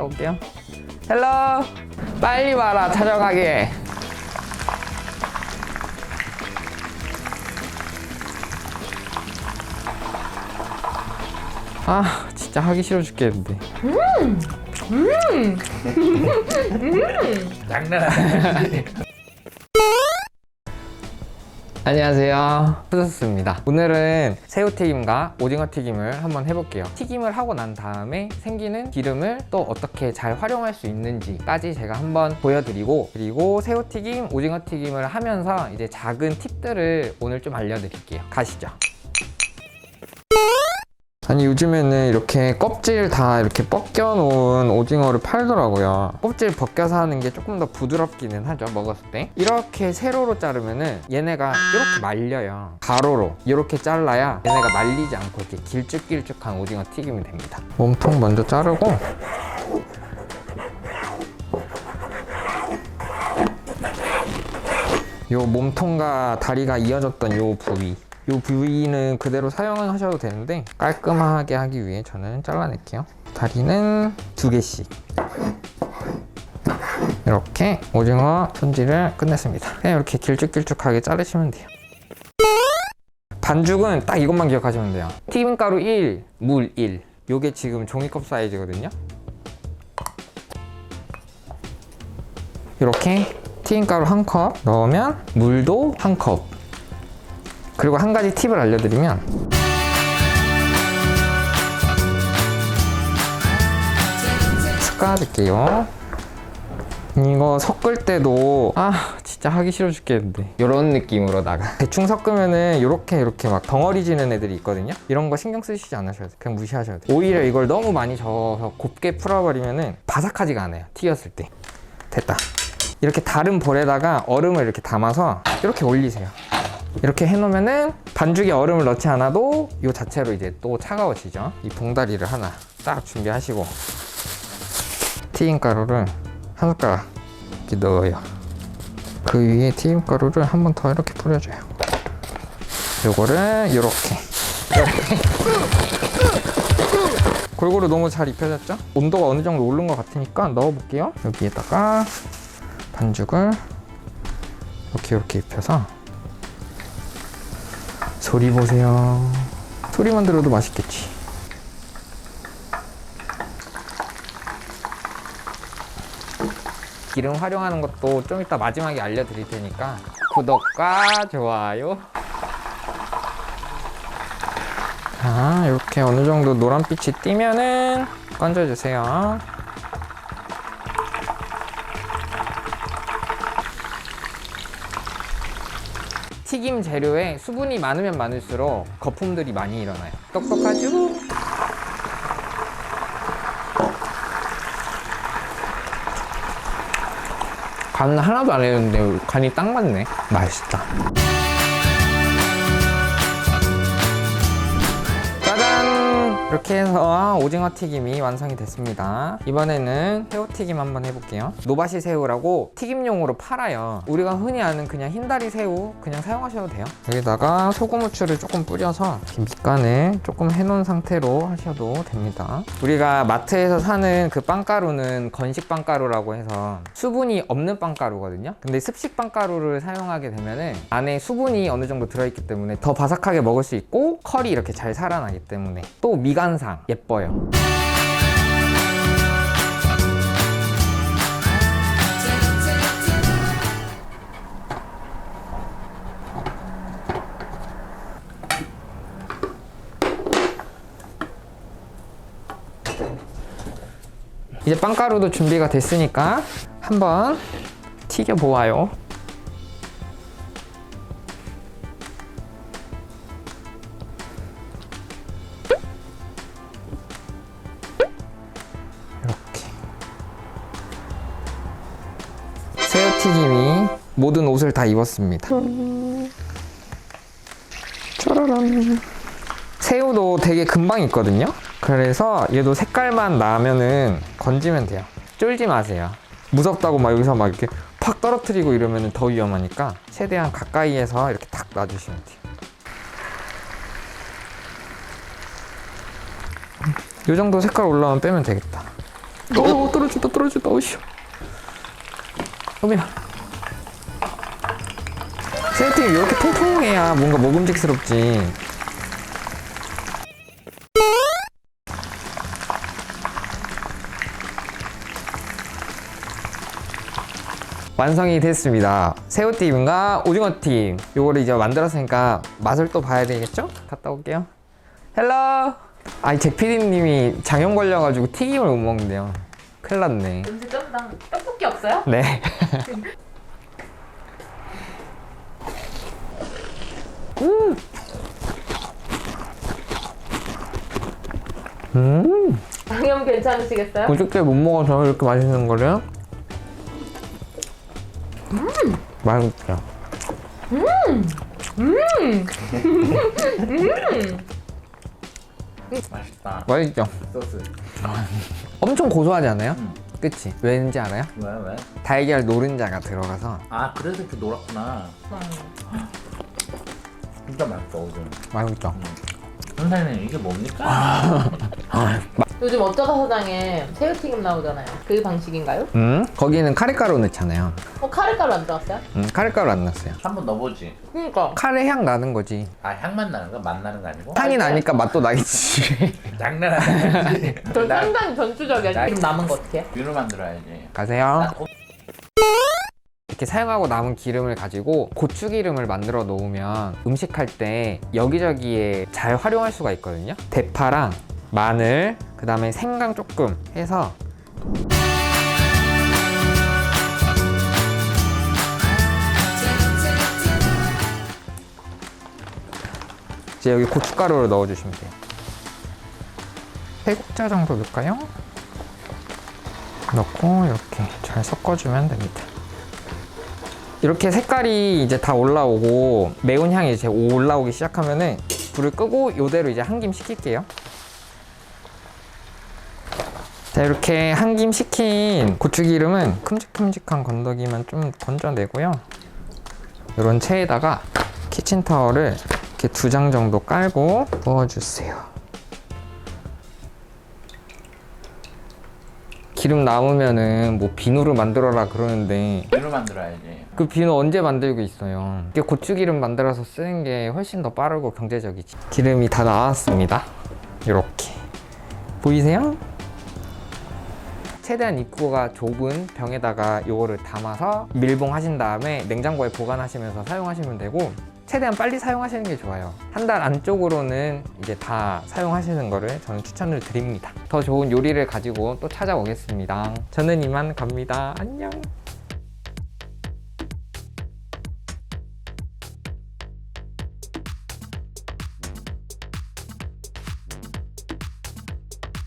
갔다 올게요. 헬로 빨리 와라 찾아가게. 아 진짜 하기 싫어 죽겠는데. 장난 아니야. 안녕하세요. 후스스입니다. 오늘은 새우튀김과 오징어 튀김을 한번 해볼게요. 튀김을 하고 난 다음에 생기는 기름을 또 어떻게 잘 활용할 수 있는지까지 제가 한번 보여드리고 그리고 새우튀김, 오징어 튀김을 하면서 이제 작은 팁들을 오늘 좀 알려드릴게요. 가시죠. 아니 요즘에는 이렇게 껍질 다 이렇게 벗겨 놓은 오징어를 팔더라고요. 껍질 벗겨서 하는 게 조금 더 부드럽기는 하죠 먹었을 때. 이렇게 세로로 자르면은 얘네가 이렇게 말려요. 가로로 이렇게 잘라야 얘네가 말리지 않고 이렇게 길쭉길쭉한 오징어 튀김이 됩니다. 몸통 먼저 자르고. 요 몸통과 다리가 이어졌던 요 부위 요 부위는 그대로 사용하셔도 되는데 깔끔하게 하기 위해 저는 잘라낼게요. 다리는 두 개씩. 이렇게 오징어 손질을 끝냈습니다. 그냥 이렇게 길쭉길쭉하게 자르시면 돼요. 반죽은 딱 이것만 기억하시면 돼요. 튀김가루 1, 물 1. 요게 지금 종이컵 사이즈거든요. 이렇게 튀김가루 한 컵 넣으면 물도 한 컵. 그리고 한 가지 팁을 알려드리면 섞어줄게요. 이거 섞을 때도 아 진짜 하기 싫어 죽겠는데. 이런 느낌으로다가. 대충 섞으면은 이렇게 이렇게 막 덩어리 지는 애들이 있거든요? 이런 거 신경 쓰시지 않으셔도 돼요. 그냥 무시하셔도 돼요. 오히려 이걸 너무 많이 저어서 곱게 풀어버리면은 바삭하지가 않아요. 튀겼을 때. 됐다. 이렇게 다른 볼에다가 얼음을 이렇게 담아서 이렇게 올리세요. 이렇게 해놓으면은 반죽에 얼음을 넣지 않아도 이 자체로 이제 또 차가워지죠. 이 봉다리를 하나 딱 준비하시고 튀김가루를 한 숟가락 이렇게 넣어요. 그 위에 튀김가루를 한 번 더 이렇게 뿌려줘요. 요거를 이렇게 골고루 너무 잘 입혀졌죠? 온도가 어느 정도 오른 것 같으니까 넣어볼게요. 여기에다가 반죽을 이렇게 이렇게 입혀서 소리 보세요. 소리만 들어도 맛있겠지. 기름 활용하는 것도 좀 이따 마지막에 알려드릴 테니까 구독과 좋아요. 자, 이렇게 어느 정도 노란빛이 띄면은 건져주세요. 튀김 재료에 수분이 많으면 많을수록 거품들이 많이 일어나요. 똑똑하죠? 간 하나도 안 했는데 간이 딱 맞네. 맛있다. 이렇게 해서 오징어 튀김이 완성이 됐습니다. 이번에는 새우튀김 한번 해볼게요. 노바시 새우라고 튀김용으로 팔아요. 우리가 흔히 아는 그냥 흰다리 새우 그냥 사용하셔도 돼요. 여기다가 소금 후추를 조금 뿌려서 밑간을 조금 해놓은 상태로 하셔도 됩니다. 우리가 마트에서 사는 그 빵가루는 건식 빵가루라고 해서 수분이 없는 빵가루거든요. 근데 습식 빵가루를 사용하게 되면은 안에 수분이 어느 정도 들어있기 때문에 더 바삭하게 먹을 수 있고 컬이 이렇게 잘 살아나기 때문에 또 미 간상 예뻐요. 이제 빵가루도 준비가 됐으니까 한번 튀겨 보아요. 모든 옷을 다 입었습니다. 짜라란. 새우도 되게 금방 익거든요. 그래서 얘도 색깔만 나면은 건지면 돼요. 쫄지 마세요. 무섭다고 막 여기서 막 이렇게 팍 떨어뜨리고 이러면 더 위험하니까 최대한 가까이에서 이렇게 탁 놔주시면 돼요. 이 정도 색깔 올라오면 빼면 되겠다. 오, 또 떨어진다 떨어진다 어이씨 어미야 세팅이 이렇게 통통해야 뭔가 먹음직스럽지 완성이 됐습니다. 새우튀김과 오징어튀김. 요거를 이제 만들었으니까 맛을 또 봐야 되겠죠? 갔다 올게요. 헬로! 아니, 제 PD님이 장염 걸려가지고 튀김을 못 먹는데요. 큰일 났네. 냄새 쩐다. 떡볶이 없어요? 네. 음. 양념 괜찮으시겠어요? 고집게 못 먹어서 이렇게 맛있는 거래요? 음. 맛있죠. 맛있다. 맛있죠. 소스. 엄청 고소하지 않아요? 음. 그치? 왠지 알아요? 왜 왜? 달걀 노른자가 들어가서 아 그래서 이렇게 노랗구나. 진짜 맛있어 오늘. 맛있죠. 선생님 이게 뭡니까? 요즘 어쩌다 사장에 새우튀김 나오잖아요. 그 방식인가요? 음, 거기는 카레가루 넣잖아요. 어 카레가루 안 들어갔어요? 음, 카레가루 안 넣었어요. 한 번 넣어보지. 그러니까. 카레 향 나는 거지. 아 향만 나는 거야? 맛 나는 거 아니고? 향이 나니까 맛도 나겠지. 장난하지. 전 상당히 전투적이야. 나- 지금 남은 거 어떻게? 뷰를 만들어야지. 가세요. 나 고- 이렇게 사용하고 남은 기름을 가지고 고추기름을 만들어 놓으면 음식할 때 여기저기에 잘 활용할 수가 있거든요. 대파랑 마늘, 그 다음에 생강 조금 해서 이제 여기 고춧가루를 넣어주시면 돼요. 세 국자 정도 넣을까요? 넣고 이렇게 잘 섞어주면 됩니다. 이렇게 색깔이 이제 다 올라오고 매운 향이 이제 올라오기 시작하면은 불을 끄고 이대로 이제 한 김 식힐게요. 자 이렇게 한 김 식힌 고추기름은 큼직큼직한 건더기만 좀 건져내고요. 이런 체에다가 키친타월을 이렇게 두 장 정도 깔고 부어주세요. 기름 남으면은 뭐 비누를 만들어라 그러는데 뷰를 만들어야지. 그 비누 언제 만들고 있어요? 이게 고추기름 만들어서 쓰는 게 훨씬 더 빠르고 경제적이지. 기름이 다 나왔습니다. 이렇게 보이세요? 최대한 입구가 좁은 병에다가 요거를 담아서 밀봉하신 다음에 냉장고에 보관하시면서 사용하시면 되고 최대한 빨리 사용하시는 게 좋아요. 한 달 안쪽으로는 이제 다 사용하시는 거를 저는 추천을 드립니다. 더 좋은 요리를 가지고 또 찾아오겠습니다. 저는 이만 갑니다. 안녕.